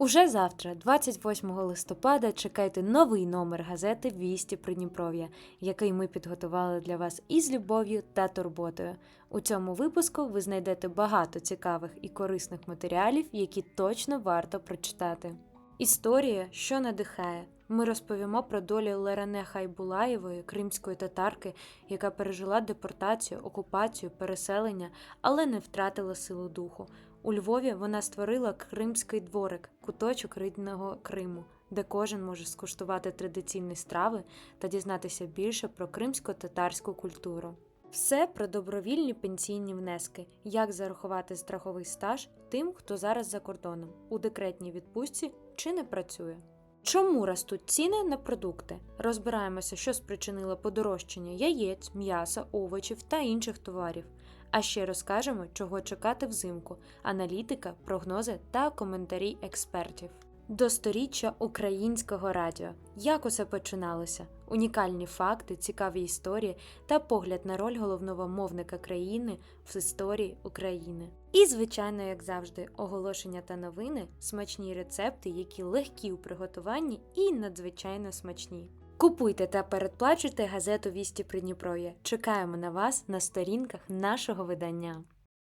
Уже завтра, 28 листопада, чекайте новий номер газети Вісті Придніпров'я, який ми підготували для вас із любов'ю та турботою. У цьому випуску ви знайдете багато цікавих і корисних матеріалів, які точно варто прочитати. Історія, що надихає. Ми розповімо про долю Леране Хайбулаєвої, кримської татарки, яка пережила депортацію, окупацію, переселення, але не втратила силу духу. У Львові вона створила кримський дворик, куточок рідного Криму, де кожен може скуштувати традиційні страви та дізнатися більше про кримсько-татарську культуру. Все про добровільні пенсійні внески, як зарахувати страховий стаж тим, хто зараз за кордоном, у декретній відпустці чи не працює. Чому ростуть ціни на продукти? Розбираємося, що спричинило подорожчання яєць, м'яса, овочів та інших товарів. А ще розкажемо, чого чекати взимку, аналітика, прогнози та коментарі експертів. До сторіччя українського радіо. Як усе починалося? Унікальні факти, цікаві історії та погляд на роль головного мовника країни в історії України. І, звичайно, як завжди, оголошення та новини, смачні рецепти, які легкі у приготуванні і надзвичайно смачні. Купуйте та передплачуйте газету Вісті Придніпров'я. Чекаємо на вас на сторінках нашого видання.